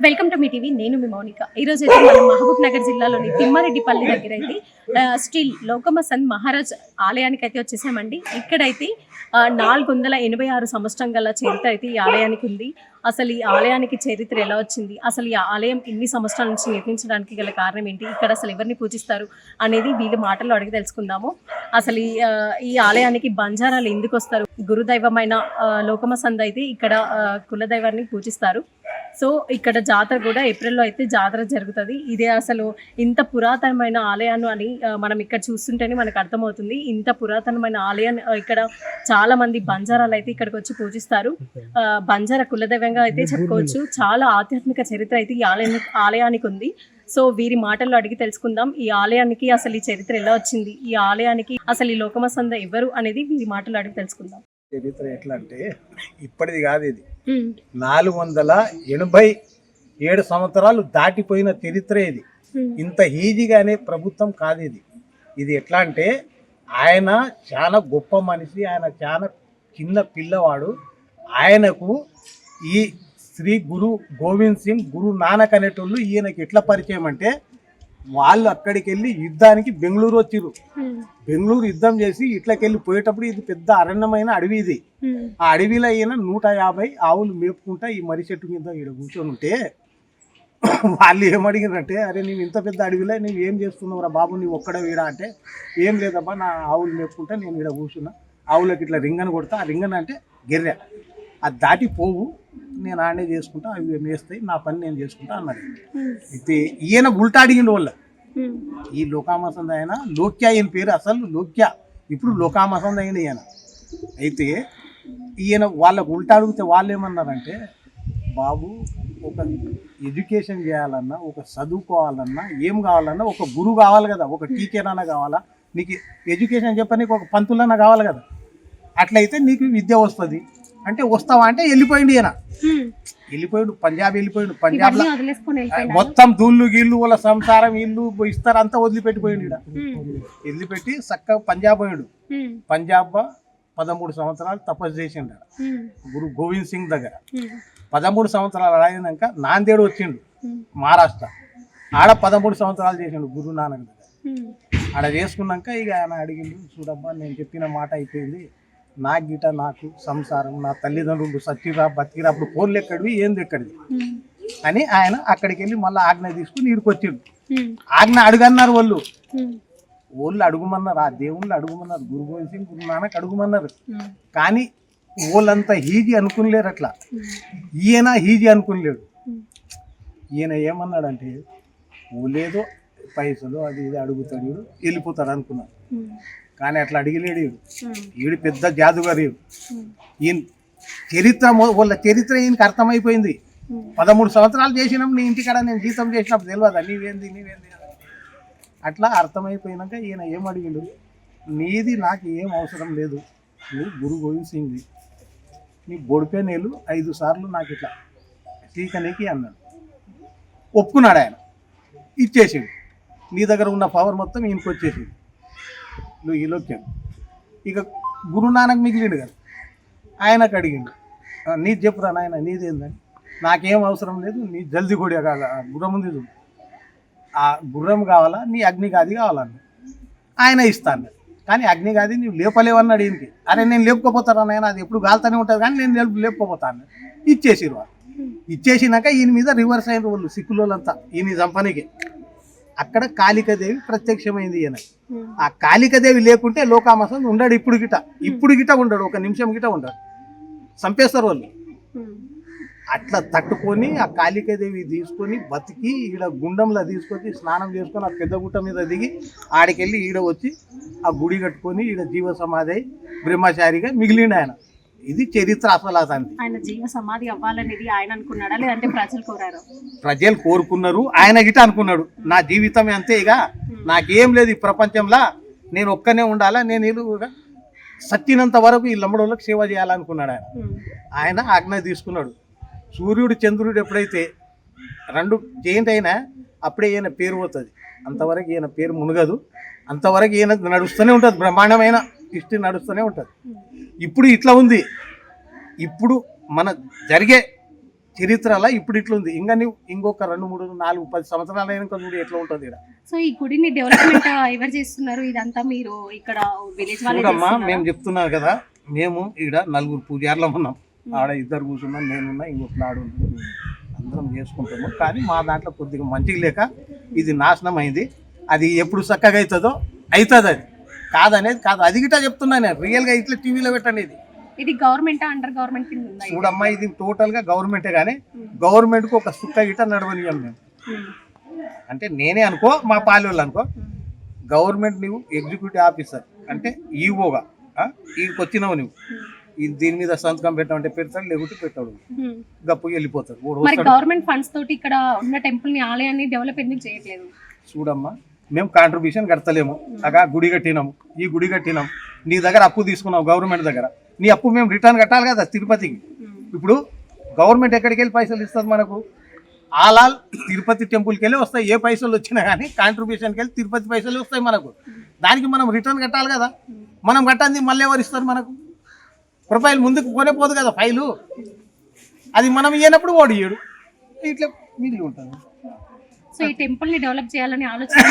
Welcome to me TV నేను మీ మౌనిక. ఈ రోజు అయితే మనం మహబూబ్ నగర్ జిల్లాలోని తిమ్మారెడ్డిపల్లి దగ్గర అయితే ఆ, స్టిల్ లోకమ సంత్ మహారాజ్ ఆలయానికి అయితే వచ్చేసామండి. ఇక్కడైతే నాలుగు వందల ఎనభై ఆరు సంవత్సరం గల చరిత్ర అయితే ఈ ఆలయానికి ఉంది. అసలు ఈ ఆలయానికి చరిత్ర ఎలా వచ్చింది? అసలు ఈ ఆలయం ఇన్ని సంవత్సరాల నుంచి నిర్మించడానికి గల కారణం ఏంటి? ఇక్కడ అసలు ఎవరిని పూజిస్తారు అనేది వీళ్ళ మాటల్లో అడిగి తెలుసుకుందాము. అసలు ఈ ఈ ఆలయానికి బంజారాలు ఎందుకు వస్తారు? గురుదైవమైన లోకమ సంద్ అయితే ఇక్కడ కులదైవాన్ని పూజిస్తారు. సో ఇక్కడ జాతర కూడా ఏప్రిల్లో అయితే జాతర జరుగుతుంది. ఇదే అసలు ఇంత పురాతనమైన ఆలయాన్ని అని మనం ఇక్కడ చూస్తుంటేనే మనకు అర్థమవుతుంది. ఇంత పురాతనమైన ఆలయాన్ని ఇక్కడ చాలా మంది బంజారాలు అయితే ఇక్కడికి వచ్చి పూజిస్తారు. ఆ, బంజారా కులదైవంగా అయితే చెప్పుకోవచ్చు. చాలా ఆధ్యాత్మిక చరిత్ర అయితే ఈ ఆలయానికి ఆలయానికి ఉంది. సో వీరి మాటల్లో అడిగి తెలుసుకుందాం. ఈ ఆలయానికి అసలు ఈ చరిత్ర ఎలా వచ్చింది? ఈ ఆలయానికి అసలు ఈ లోకమ సంద ఎవరు అనేది వీరి మాటల్లో అడిగి తెలుసుకుందాం. చరిత్ర ఎట్లా అంటే ఇప్పటిది కాదు ఇది. నాలుగు వందల ఎనభై ఏడు సంవత్సరాలు దాటిపోయిన చరిత్ర ఇది. ఇంత ఈజీగానే ప్రభుత్వం కాదు ఇది. ఇది ఎట్లా అంటే ఆయన చాలా గొప్ప మనిషి ఆయన చాలా చిన్న పిల్లవాడు. ఆయనకు ఈ శ్రీ గురు గోవింద్ సింగ్ గురు నానక్ అనేటోళ్ళు ఈయనకి ఎట్లా పరిచయం అంటే వాళ్ళు అక్కడికి వెళ్ళి యుద్ధానికి బెంగళూరు వచ్చిర్రు. బెంగళూరు యుద్ధం చేసి ఇట్లకెళ్ళి పోయేటప్పుడు ఇది పెద్ద అరణ్యమైన అడవి ఇది. ఆ అడవిలో ఈయన నూట యాభై ఆవులు మేపుకుంటా ఈ మర్రి చెట్టు మీద ఈడ కూర్చొని ఉంటే వాళ్ళు ఏమడిగినారంటే అరే నీవు ఇంత పెద్ద అడవిలో నువ్వు ఏం చేస్తున్నావురా బాబు? నీవు ఒక్కడ వీడా? అంటే ఏం లేదమ్మా నా ఆవులు మేపుకుంటా నేను ఇక్కడ కూర్చున్నా. ఆవులకి ఇట్లా రింగన్ కొడతా. ఆ రింగన్ అంటే గెర్రె. అది దాటిపోవు నేను ఆడే చేసుకుంటా అవి మేస్తాయి నా పని నేను చేసుకుంటా అన్నాడు. అయితే ఈయన ఉల్టా అడిగిండు వాళ్ళ. ఈ లోకామసంద ఆయన లోక్య ఈయన పేరు అసలు లోక్య. ఇప్పుడు లోకామసంద అయిన ఈయన. అయితే ఈయన వాళ్ళకు ఉల్టా అడిగితే వాళ్ళు ఏమన్నారంటే బాబు ఒక ఎడ్యుకేషన్ చేయాలన్నా ఒక చదువుకోవాలన్నా ఏం కావాలన్నా ఒక గురువు కావాలి కదా ఒక టీచర్ కావాలా? నీకు ఎడ్యుకేషన్ చెప్పడానికి ఒక పంతులన్నా కావాలి కదా. అట్లయితే నీకు విద్య వస్తుంది. అంటే వస్తావా అంటే వెళ్ళిపోయింది ఈయన. వెళ్ళిపోయాడు పంజాబ్ వెళ్ళిపోయాడు వెళ్ళిపోయినా మొత్తం దూళ్ళు గీళ్ళు వాళ్ళ సంసారం ఇల్లు ఇస్తారు అంతా వదిలిపెట్టిపోయాడు ఈడ. వదిలిపెట్టి చక్కగా పంజాబ్ పోయాడు. పంజాబ్ పదమూడు సంవత్సరాలు తపస్సు చేసిండు. గురు గోవింద్ సింగ్ దగ్గర. పదమూడు సంవత్సరాలు అయినాక నాందేడు వచ్చిండు మహారాష్ట్ర. ఆడ పదమూడు సంవత్సరాలు చేసిండు గురు నానక్ దగ్గర. ఆడ చేసుకున్నాక ఇక ఆయన అడిగిండు చూడబ్బా నేను చెప్పిన మాట అయిపోయింది. నా గిట నాకు సంసారం నా తల్లిదండ్రులు సచ్చిరా బతికిరా అప్పుడు ఫోన్లు ఎక్కడివి ఏంది ఎక్కడిది అని ఆయన అక్కడికి వెళ్ళి మళ్ళీ ఆజ్ఞ తీసుకుని వచ్చిండు. ఆజ్ఞ అడుగన్నారు వాళ్ళు. వాళ్ళు అడుగుమన్నారు ఆ దేవుళ్ళు అడుగుమన్నారు గురు గోవింద్ సింగ్ గురు నానక్ అడుగుమన్నారు. కానీ వాళ్ళంతా ఈజీ అనుకునిలేరు అట్లా ఈయన ఈజీ అనుకునిలేడు. ఈయన ఏమన్నాడంటే ఓలేదో పైసలు అది ఇది అడుగుతాడు వెళ్ళిపోతాడు అనుకున్నాడు. కానీ అట్లా అడిగలేడు వీడు పెద్ద జాదుగారు ఈయన చరిత్ర వాళ్ళ చరిత్ర ఈయనకి అర్థమైపోయింది. పదమూడు సంవత్సరాలు చేసినాం నీ ఇంటికాడ నేను జీతం చేసినప్పుడు తెలియదా నీవేంది నీవేంది. అట్లా అర్థమైపోయినాక ఈయన ఏం అడిగిండు? నీది నాకు ఏం అవసరం లేదు. నువ్వు గురు గోవింద్ సింగ్ది నీ బొడిపే నీళ్ళు ఐదు సార్లు నాకు ఇట్లా శ్రీకనికి అన్నాడు. ఒప్పుకున్నాడు ఆయన. ఇచ్చేసిండు. నీ దగ్గర ఉన్న పవర్ మొత్తం ఈయనకి వచ్చేసింది నువ్వు ఈ లోక్యం. ఇక గురునానక్ మిగిలిండు కదా. ఆయనకు అడిగిండు నీది చెప్పురా నాయన నీదేందని నాకేం అవసరం లేదు నీ జల్దీ కూడా కాదా గుర్రం ఉంది చూడు. ఆ గుర్రం కావాలా నీ అగ్నిగాది కావాలన్న ఆయన ఇస్తాను కానీ అగ్నిగాది నువ్వు లేపలేవన్నాడు ఈయనకి. అరే నేను లేపుకోపోతాను నాయన? అది ఎప్పుడు గాలుతూనే ఉంటుంది కానీ నేను లేపు లేపుకోపోతాను ఇచ్చేసిరు ఇచ్చేసినాక ఈయన మీద రివర్స్ అయిన వాళ్ళు సిక్కుల వాళ్ళంతా ఈయన చంపనీకి. అక్కడ కాళికాదేవి ప్రత్యక్షమైంది ఈయన. ఆ కాళికాదేవి లేకుంటే లోకామసం ఉండడు ఇప్పుడు గిట. ఇప్పుడు గిట ఉండడు ఒక నిమిషం గిట ఉండడు. చంపేస్తారు వాళ్ళు. అట్లా తట్టుకొని ఆ కాళికాదేవి తీసుకొని బతికి ఈడ గుండంలో తీసుకొచ్చి స్నానం చేసుకొని ఆ పెద్ద గుట్ట మీద దిగి ఆడికెళ్ళి ఈడ వచ్చి ఆ గుడి కట్టుకొని ఈడ జీవ సమాధి బ్రహ్మచారిగా మిగిలిండు ఆయన. ఇది చరిత్ర అసలు అతనిది ఆయన జీవ సమాధి అవ్వాలనేది ఆయన అనుకున్నాడా? లేదంటే ప్రజలు కోరారు? ప్రజలు కోరుకున్నారు ఆయన గిట అనుకున్నాడు. నా జీవితం అంతే ఇక. నాకేం లేదు ఈ ప్రపంచంలో. నేను ఒక్కనే ఉండాలా? నేను ఇల్లు సత్తినంత వరకు ఈ లంబడోళ్ళకి సేవ చేయాలనుకున్నాడు ఆయన. ఆయన ఆజ్ఞ తీసుకున్నాడు. సూర్యుడు చంద్రుడు ఎప్పుడైతే రెండు జయంతి అయినా అప్పుడే ఈయన పేరు పోతుంది. అంతవరకు ఈయన పేరు మునగదు. అంతవరకు ఈయన నడుస్తూనే ఉంటుంది. బ్రహ్మాండమైన హిస్టరీ నడుస్తూనే ఉంటుంది. ఇప్పుడు ఇట్లా ఉంది. ఇప్పుడు మన జరిగే చరిత్రలో ఇప్పుడు ఇట్లుంది ఇంకా నువ్వు ఇంకొక రెండు మూడు నాలుగు పది సంవత్సరాలు అయినాక చూడు ఎట్లా ఉంటుంది ఇక్కడ సో ఈ గుడిని డెవలప్మెంట్ ఎవరు చేస్తున్నారు? ఇదంతా మీరు ఇక్కడ విలేజ్ చూడమ్మా? మేము చెప్తున్నాం కదా మేము ఇక్కడ నలుగురు పూజార్లో ఉన్నాం. ఆడ ఇద్దరు కూర్చున్నాం నేనున్నా ఇంకొక నాడు. అందరం చేసుకుంటాము. కానీ మా దాంట్లో కొద్దిగా మంచిగా లేక ఇది నాశనం అయింది. అది ఎప్పుడు చక్కగా అవుతుందో అవుతుంది అది. కాదనేది కాదు. అది గిట్ట చెప్తున్నా నేను. రియల్గా ఇట్లా టీవీలో పెట్టండి ఇది. ఇది గవర్నమెంట్ అండర్ గవర్నమెంట్ కింద ఉందా ఇది? చూడమ్మా ఇది టోటల్గా గవర్నమెంటే కానీ గవర్నమెంట్కి ఒక సుక్క గిట్ట నడవనియం మేము. ఉమ్. అంటే నేనే అనుకో మా పాలెళ్ళు అనుకో గవర్నమెంట్ నువ్వు ఎగ్జిక్యూటివ్ ఆఫీసర్ అంటే ఈవోగా వీడికి వచ్చినావు నువ్వు. ఈ దీని మీద సంతకం పెట్టమంటే పెడతాడు లేకుంటే పెట్టాడు. ఉమ్. గప్పు వెళ్ళిపోతాడు ఓడు మరి వస్తాడు. గవర్నమెంట్ ఫండ్స్ తోటి ఇక్కడ ఉన్న టెంపుల్ని ఆలయాన్ని డెవలప్ ఎందుకు చేయట్లేదు? చూడమ్మా మేము కాంట్రిబ్యూషన్ కడతలేము. అగా గుడి కట్టినాము ఈ గుడి కట్టినాం. నీ దగ్గర అప్పు తీసుకున్నావు గవర్నమెంట్ దగ్గర. నీ అప్పు మేము రిటర్న్ కట్టాలి కదా తిరుపతికి. ఇప్పుడు గవర్నమెంట్ ఎక్కడికి వెళ్ళి పైసలు ఇస్తుంది మనకు? ఆలాల్ తిరుపతి టెంపుల్కి వెళ్ళి వస్తాయి. ఏ పైసలు వచ్చినా కానీ కాంట్రిబ్యూషన్కి వెళ్ళి తిరుపతి పైసలు వస్తాయి మనకు. దానికి మనం రిటర్న్ కట్టాలి కదా. మనం కట్టంది మళ్ళీ ఎవరు ఇస్తారు మనకు? ప్రొఫైల్ ముందుకు పోనే పోదు కదా ఫైలు. అది మనం ఇయ్యనప్పుడు వాడు ఇయ్యడు. ఇట్లా మిగిలి ఉంటుంది సో ఈ టెంపుల్ని డెవలప్ చేయాలని ఆలోచన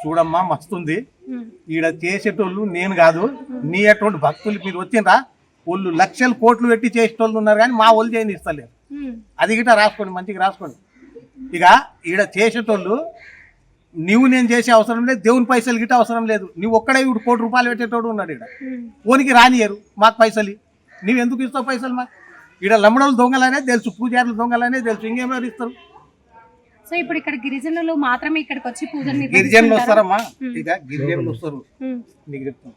చూడమ్మా మస్తుంది. ఈడ చేసేటోళ్ళు నేను కాదు నీ అటువంటి భక్తులు మీరు వచ్చిండ్రా వాళ్ళు లక్షలు కోట్లు పెట్టి చేసేటోళ్ళు ఉన్నారు కానీ మా వాళ్ళు చేయని ఇస్తలేరు ఉమ్. అది గిట్ట రాసుకోండి మంచిగా రాసుకోండి ఇక ఈడ చేసేటోళ్ళు నువ్వు నేను చేసే అవసరం లేదు దేవుని పైసలు గిట్ట అవసరం లేదు నువ్వు ఒక్కడే ఇప్పుడు కోటి రూపాయలు పెట్టేటోడు ఉన్నాడు ఇక్కడ. ఓనికి రానియరు మాకు పైసలు. నువ్వు ఎందుకు ఇస్తావు పైసలు మాకు ఈడ లమ్మడోళ్ళు దొంగలనే తెలుసు పూజారులు దొంగలనే తెలుసు ఇంకేమెవరు ఇస్తారు సో ఇప్పుడు ఇక్కడ గిరిజనులు మాత్రమే ఇక్కడికి వచ్చి పూజలు గిరిజనులు? వస్తారమ్మా. ఇక గిరిజనులు వస్తారు. నీకు చెప్తాను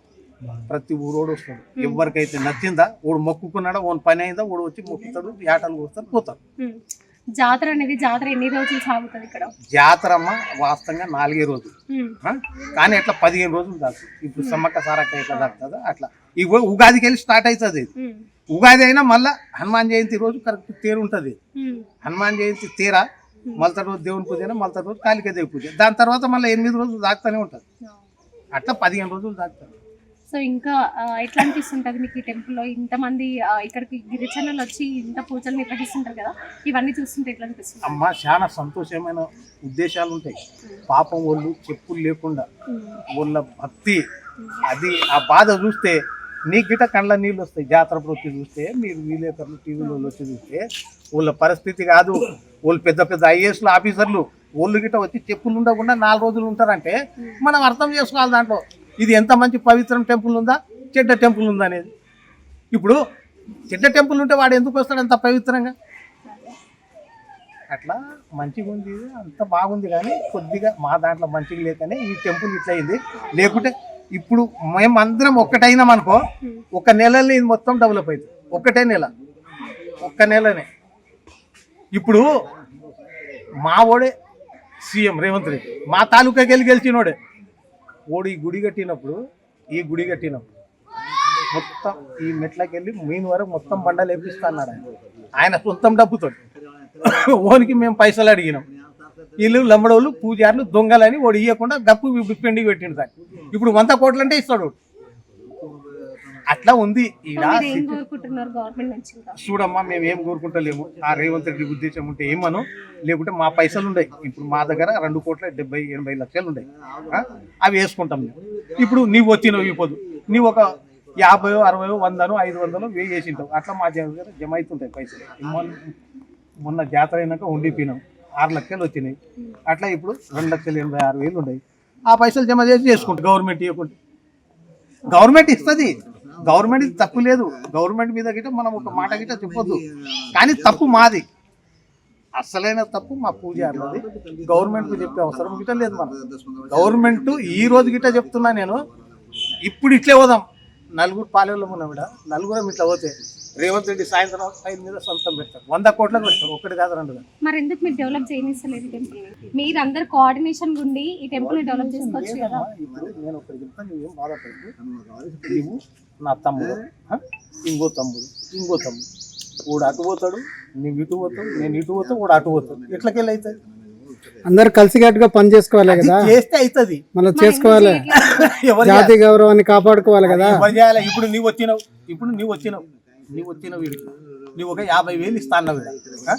ప్రతి ఊరోడు వస్తాడు ఎవరికైతే నచ్చిందా ఓడు మొక్కుకున్నాడా ఓన్ పని అయిందా ఓడు వచ్చి మొక్కుతాడు ఏటలు వస్తారు పోతారు ఉమ్. జాతర అనేది జాతర ఎన్ని రోజులు సాగుతుంది ఇక్కడ? జాతరమ్మ వాస్తవంగా నాలుగే రోజులు? కానీ అట్లా పదిహేను రోజులు దాకు. ఇప్పుడు సమ్మక్క సారక్క ఎట్లా దాకుతుందో అట్లా. ఇగో ఉగాదికి వెళ్ళి స్టార్ట్ అవుతుంది. ఉగాది అయినా మళ్ళా హనుమాన్ జయంతి రోజు కరెక్ట్ తేరు ఉంటుంది. హనుమాన్ జయంతి తేరా? మళ్ళీ రోజు దేవుని పూజ మళ్ళీ రోజు కాళికాదేవి పూజ. దాని తర్వాత మళ్ళీ ఎనిమిది రోజులు దాకుతూనే ఉంటుంది అట్లా పదిహేను రోజులు దాకుతారు. సో ఇంకా ఎట్లా అనిపిస్తుంటది మీకు ఈ టెంపుల్లో? ఇంతమంది ఇక్కడికి గిరిజనులు వచ్చి ఇంత పూజలు నిర్వహిస్తుంటారు కదా ఇవన్నీ చూస్తుంటే ఎట్లా అనిపిస్తుంది? అమ్మ చాలా సంతోషమైన ఉద్దేశాలు ఉంటాయి. పాపం వాళ్ళు చెప్పులు లేకుండా వాళ్ళ భక్తి అది ఆ బాధ చూస్తే నీ గిట కళ్ళ నీళ్ళు వస్తాయి. జాతర వచ్చి చూస్తే మీరు విలేకరులు టీవీలో వచ్చి చూస్తే వాళ్ళ పరిస్థితి కాదు. వాళ్ళు పెద్ద పెద్ద ఐఏఎస్లు ఆఫీసర్లు వాళ్ళు గిట వచ్చి చెప్పులు ఉండకుండా నాలుగు రోజులు ఉంటారంటే మనం అర్థం చేసుకోవాలి దాంట్లో. ఇది ఎంత మంచి పవిత్రం టెంపుల్ ఉందా? చెడ్డ టెంపుల్ ఉందా అనేది. ఇప్పుడు చెడ్డ టెంపుల్ ఉంటే వాడు ఎందుకు వస్తాడు అంత పవిత్రంగా? అట్లా మంచిగా ఉంది అంత బాగుంది కానీ కొద్దిగా మా దాంట్లో మంచిగా లేకనే ఈ టెంపుల్ ఇట్లయింది లేకుంటే ఇప్పుడు మేము అందరం ఒక్కటైనాం అనుకో ఒక నెలలో ఇది మొత్తం డెవలప్ అవుతుంది ఒక్కటే నెల. ఒక్క నెలనే. ఇప్పుడు మా ఓడే సీఎం రేవంత్ రెడ్డి మా తాలూకాకి వెళ్ళి గెలిచినోడే. ఓడి ఈ గుడి కట్టినప్పుడు ఈ గుడి కట్టినప్పుడు మొత్తం ఈ మెట్లకి వెళ్ళి మీన్ వరకు మొత్తం బండలు వేపిస్తా అన్నాడు ఆయన. ఆయన సొంతం డబ్బుతో ఓనికి మేము పైసలు అడిగినాం. వీళ్ళు లంబడోళ్ళు పూజారులు దొంగలని ఓడి ఇవ్వకుండా గప్పు పెండికి పెట్టిండు దాన్ని. ఇప్పుడు వంద కోట్లు అంటే ఇస్తాడు వాడు. అట్లా ఉంది చూడమ్మా మేము ఏం కోరుకుంటలేము. ఆ రేవంత్ రెడ్డి ఉద్దేశం ఉంటే ఏమను లేకుంటే మా పైసలు ఉన్నాయి ఇప్పుడు మా దగ్గర రెండు కోట్ల డెబ్బై ఎనభై లక్షలు ఉన్నాయి? అవి వేసుకుంటాం మేము. ఇప్పుడు నీవు వచ్చినవి ఇప్పుడు నీవు ఒక యాభై అరవై వందను ఐదు వందలు వేసింటావు. అట్లా మా దగ్గర జమ అవుతుంటాయి పైసలు. మొన్న మొన్న జాతర అయినాక ఉండిపోయినాం. ఆరు లక్షలు వచ్చినాయి. అట్లా ఇప్పుడు రెండు లక్షల ఎనభై ఆరు వేలు ఉన్నాయి. ఆ పైసలు జమ చేసి చేసుకుంటాం గవర్నమెంట్ ఇవ్వకుంటే. గవర్నమెంట్ ఇస్తుంది. గవర్నమెంట్ ఇది తప్పు లేదు. గవర్నమెంట్ మీద గిట్ట మనం ఒక మాట గిట్ట చెప్పొద్దు. కానీ తప్పు మాది. అసలైన తప్పు మా పూజారులది గవర్నమెంట్ చెప్పే అవసరం గిట్ట లేదు మనం గవర్నమెంట్ ఈ రోజు గిట్ట చెప్తున్నా నేను. ఇప్పుడు ఇట్లే పోదాం. నలుగురు పాలెల్లో ఉన్నాం ఇక్కడ నలుగురం ఇట్లా పోతే రేవంత్ రెడ్డి సాయంత్రం ఫైల్ మీద సొంతం పెడతారు. వంద కోట్లకు పెడతారు. ఒకటి కాదు రెండు మరి ఎందుకు మీరు డెవలప్ చేయనిస్తలేదు టెంపుల్ మీరు అందరు కోఆర్డినేషన్ ఉండి ఈ టెంపుల్ డెవలప్ చేసుకోవచ్చు కదా. నేను ఒకటి చెప్తాను నువ్వేం బాధపడదు నువ్వు నా తమ్ముడు? ఇంకో తమ్ముడు. ఇంకో తమ్ముడు. వాడు అటు పోతాడు నువ్వు ఇటు పోతావు నేను ఇటు పోతావు వాడు అటు పోతాడు. ఎట్లకెళ్ళి అవుతుంది అందరు కలిసికట్టుగా పని చేసుకోవాలి కదా. చేస్తే అవుతుంది మనం చేసుకోవాలి. ఎవరు జాతి గౌరవాన్ని కాపాడుకోవాలి కదా. ఎవరు చేయాలి? ఇప్పుడు నీవు వచ్చినావు. ఇప్పుడు నీవు వచ్చినావు. నీవు వచ్చినావు వీడికి నువ్వు ఒక యాభై వేలు ఇస్తా అన్నావు. ఆ?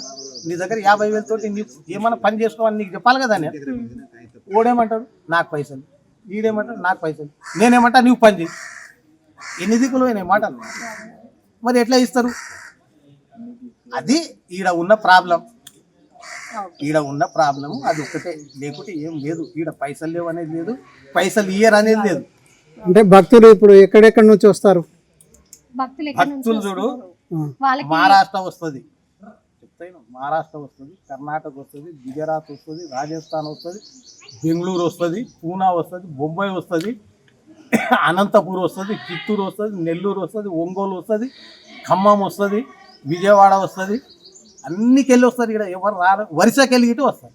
నీ దగ్గర యాభై వేలతో నీకు ఏమైనా పని చేసుకోవాలని నీకు చెప్పాలి కదా నేను? ఓడేమంటాడు నాకు పైసలు. ఈడేమంటాడు నాకు పైసలు. నేనేమంటా? నువ్వు పని చేయి. ఎన్ని దిక్కులు అయినాయి మాటలు? మరి ఎట్లా ఇస్తారు అది ఈడ ఉన్న ప్రాబ్లం. ఈడ ఉన్న ప్రాబ్లం అది ఒక్కటే. లేకుంటే ఏం లేదు. ఈడ పైసలు లేవు అనేది లేదు. పైసలు ఇయ్యరు అనేది లేదు. అంటే భక్తులు ఇప్పుడు ఎక్కడెక్కడి నుంచి వస్తారు? భక్తులు ఎక్కడి నుంచి భక్తులు చూడు. వాళ్ళకి మహారాష్ట్ర వస్తుంది. చెప్తాను మహారాష్ట్ర వస్తుంది కర్ణాటక వస్తుంది గుజరాత్ వస్తుంది రాజస్థాన్ వస్తుంది బెంగళూరు వస్తుంది పూనా వస్తుంది బొంబాయి వస్తుంది అనంతపూర్ వస్తుంది చిత్తూరు వస్తుంది నెల్లూరు వస్తుంది ఒంగోలు వస్తుంది ఖమ్మం వస్తుంది విజయవాడ వస్తుంది. అన్నికెళ్ళి వస్తారు ఇక్కడ. ఎవరు రారు. వరుసకెళ్ళి ఇటు వస్తారు.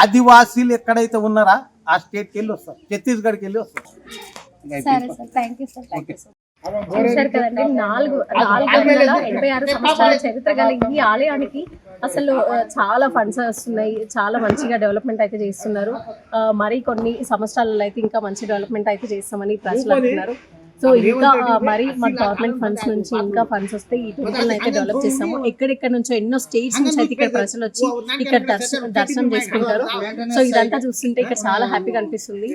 ఆదివాసీలు ఎక్కడైతే ఉన్నారా ఆ స్టేట్కి వెళ్ళి వస్తారు. ఛత్తీస్గఢ్కి వెళ్ళి వస్తారు. సరే. Sir. Thank you sir thank you sir చూశారు కదండి నాలుగు నాలుగు వందల ఎనభై ఆరు సంవత్సరాల చరిత్ర గల ఈ ఆలయానికి అసలు చాలా ఫండ్స్ వస్తున్నాయి. చాలా మంచిగా డెవలప్మెంట్ అయితే చేస్తున్నారు. మరి కొన్ని సంవత్సరాలలో అయితే ఇంకా మంచి డెవలప్మెంట్ అయితే చేస్తామని ప్రజలు అంటున్నారు. సో ఇంకా మరి మా గవర్నమెంట్ ఫండ్స్ నుంచి ఇంకా ఫండ్స్ వస్తే ఈ టెంపుల్ అయితే డెవలప్ చేస్తాము. ఎక్కడెక్కడ నుంచో ఎన్నో స్టేట్స్ నుంచి అయితే ఇక్కడ ప్రజలు వచ్చి ఇక్కడ దర్శనం దర్శనం చేసుకుంటారు. సో ఇదంతా చూస్తుంటే ఇక్కడ చాలా హ్యాపీగా అనిపిస్తుంది.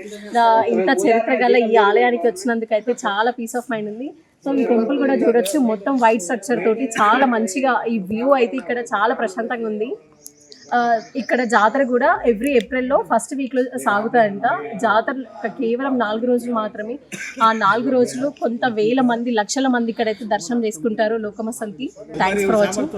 ఇంత చరిత్ర గల ఈ ఆలయానికి వచ్చినందుకు అయితే చాలా పీస్ ఆఫ్ మైండ్ ఉంది. సో ఈ టెంపుల్ కూడా చూడొచ్చు. మొత్తం వైట్ స్ట్రక్చర్ తోటి చాలా మంచిగా ఈ వ్యూ అయితే ఇక్కడ చాలా ప్రశాంతంగా ఉంది. ఇక్కడ జాతర కూడా ఎవ్రీ ఏప్రిల్లో ఫస్ట్ వీక్లో సాగుతాయంట. జాతర కేవలం నాలుగు రోజులు మాత్రమే. ఆ నాలుగు రోజులు కొంత వేల మంది లక్షల మంది ఇక్కడైతే దర్శనం చేసుకుంటారు లోకమసంతి. Thanks for watching